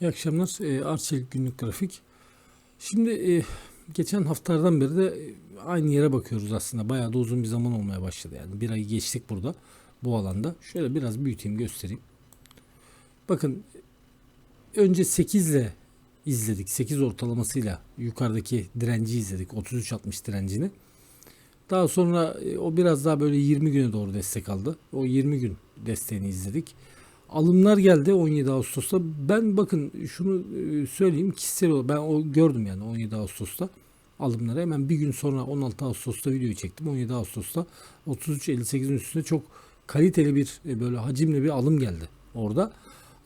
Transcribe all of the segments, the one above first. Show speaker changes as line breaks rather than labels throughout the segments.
İyi akşamlar. E, Arçelik günlük grafik. Şimdi e, geçen haftalardan beri de e, aynı yere bakıyoruz aslında. Bayağı da uzun bir zaman olmaya başladı. Yani bir ayı geçtik burada bu alanda. Şöyle biraz büyüteyim göstereyim. Bakın önce 8 ile izledik. 8 ortalamasıyla yukarıdaki direnci izledik. 33.60 direncini. Daha sonra e, o biraz daha böyle 20 güne doğru destek aldı. O 20 gün desteğini izledik. Alımlar geldi 17 Ağustos'ta. Ben bakın şunu e, söyleyeyim kişisel olarak ben o gördüm yani 17 Ağustos'ta alımları. Hemen bir gün sonra 16 Ağustos'ta videoyu çektim. 17 Ağustos'ta 33.58'in üstünde çok kaliteli bir e, böyle hacimli bir alım geldi orada.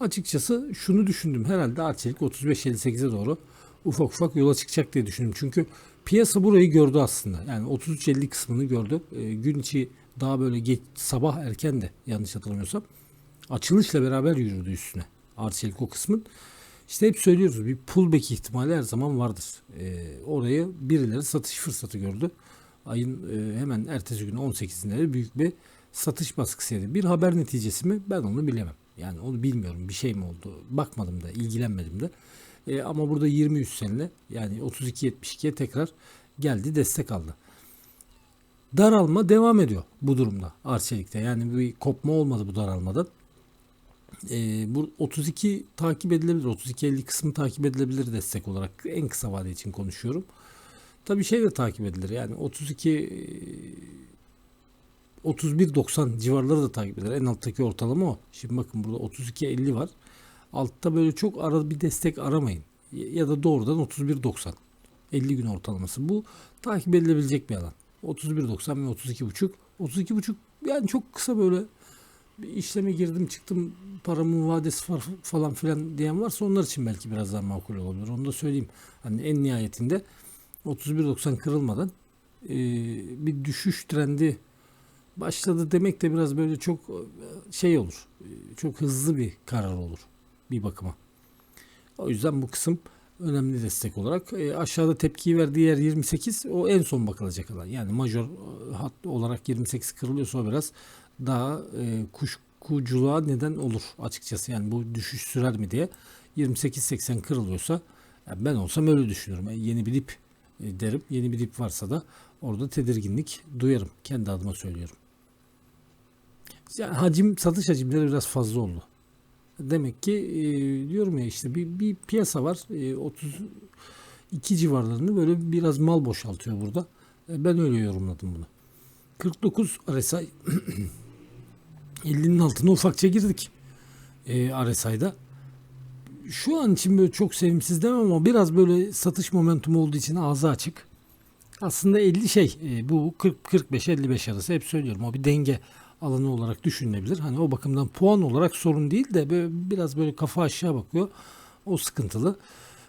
Açıkçası şunu düşündüm. Herhalde Arçelik 35.58'e doğru ufak ufak yola çıkacak diye düşündüm. Çünkü piyasa burayı gördü aslında. Yani 33.50 kısmını gördü. E, gün içi daha böyle geç, sabah erken de yanlış hatırlamıyorsam açılışla beraber yürüdü üstüne. Arçelik o kısmın. İşte hep söylüyoruz bir pullback ihtimali her zaman vardır. E, orayı birileri satış fırsatı gördü. Ayın e, hemen ertesi günü 18'inde de büyük bir satış baskısı yedi. Bir haber neticesi mi ben onu bilemem. Yani onu bilmiyorum bir şey mi oldu bakmadım da ilgilenmedim de. E, ama burada 20 üstlerine yani 32.72'ye tekrar geldi destek aldı. Daralma devam ediyor bu durumda Arçelik'te. Yani bir kopma olmadı bu daralmadan. E, bu 32 takip edilebilir. 32-50 kısmı takip edilebilir destek olarak. En kısa vade için konuşuyorum. Tabii şey de takip edilir. Yani 32 31.90 civarları da takip edilir. En alttaki ortalama o. Şimdi bakın burada 32.50 var. Altta böyle çok ara bir destek aramayın. Ya da doğrudan 31.90. 50 gün ortalaması. Bu takip edilebilecek bir alan. 31.90 ve 32.5. 32.5 yani çok kısa böyle bir işleme girdim çıktım paramın vadesi falan filan diyen varsa onlar için belki biraz daha makul olabilir. Onu da söyleyeyim. Hani en nihayetinde 31.90 kırılmadan e, bir düşüş trendi başladı demek de biraz böyle çok şey olur. Çok hızlı bir karar olur bir bakıma. O yüzden bu kısım önemli destek olarak. E, aşağıda tepkiyi verdiği yer 28. O en son bakılacak alan. Yani major hat olarak 28 kırılıyorsa o biraz daha e, kuşkuculuğa neden olur açıkçası. Yani bu düşüş sürer mi diye 28-80 kırılıyorsa yani ben olsam öyle düşünürüm. Yani yeni bir dip e, derim. Yeni bir dip varsa da orada tedirginlik duyarım. Kendi adıma söylüyorum. Yani hacim satış hacimleri biraz fazla oldu. Demek ki e, diyorum ya işte bir, bir piyasa var. E, 32 civarlarını böyle biraz mal boşaltıyor burada. E, ben öyle yorumladım bunu. 49 RSI 50'nin altına ufakça girdik. E, RSI'da. Şu an için böyle çok sevimsiz demem ama biraz böyle satış momentumu olduğu için ağzı açık. Aslında 50 şey e, bu 40 45 55 arası hep söylüyorum. O bir denge alanı olarak düşünülebilir. Hani o bakımdan puan olarak sorun değil de böyle biraz böyle kafa aşağı bakıyor. O sıkıntılı.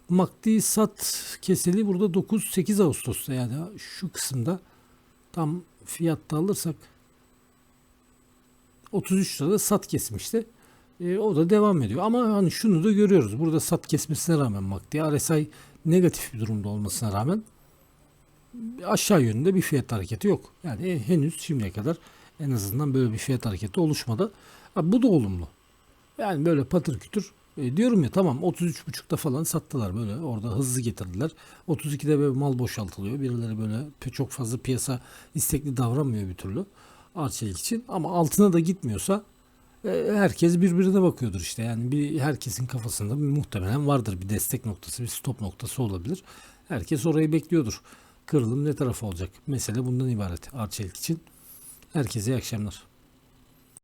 Makdi sat keseli burada 9-8 Ağustos'ta yani şu kısımda tam fiyatta alırsak 33 lirada sat kesmişti. E, o da devam ediyor. Ama hani şunu da görüyoruz. Burada sat kesmesine rağmen Makdi RSI negatif bir durumda olmasına rağmen aşağı yönünde bir fiyat hareketi yok. Yani henüz şimdiye kadar en azından böyle bir fiyat hareketi oluşmadı. Ha, bu da olumlu. Yani böyle patır kütür e, diyorum ya tamam 33.5'ta falan sattılar böyle orada hızlı getirdiler. 32'de böyle mal boşaltılıyor. Birileri böyle çok fazla piyasa istekli davranmıyor bir türlü Arçelik için. Ama altına da gitmiyorsa e, herkes birbirine bakıyordur işte. Yani bir herkesin kafasında muhtemelen vardır bir destek noktası, bir stop noktası olabilir. Herkes orayı bekliyordur. Kırılım ne tarafa olacak? Mesele bundan ibaret Arçelik için. Herkese iyi akşamlar.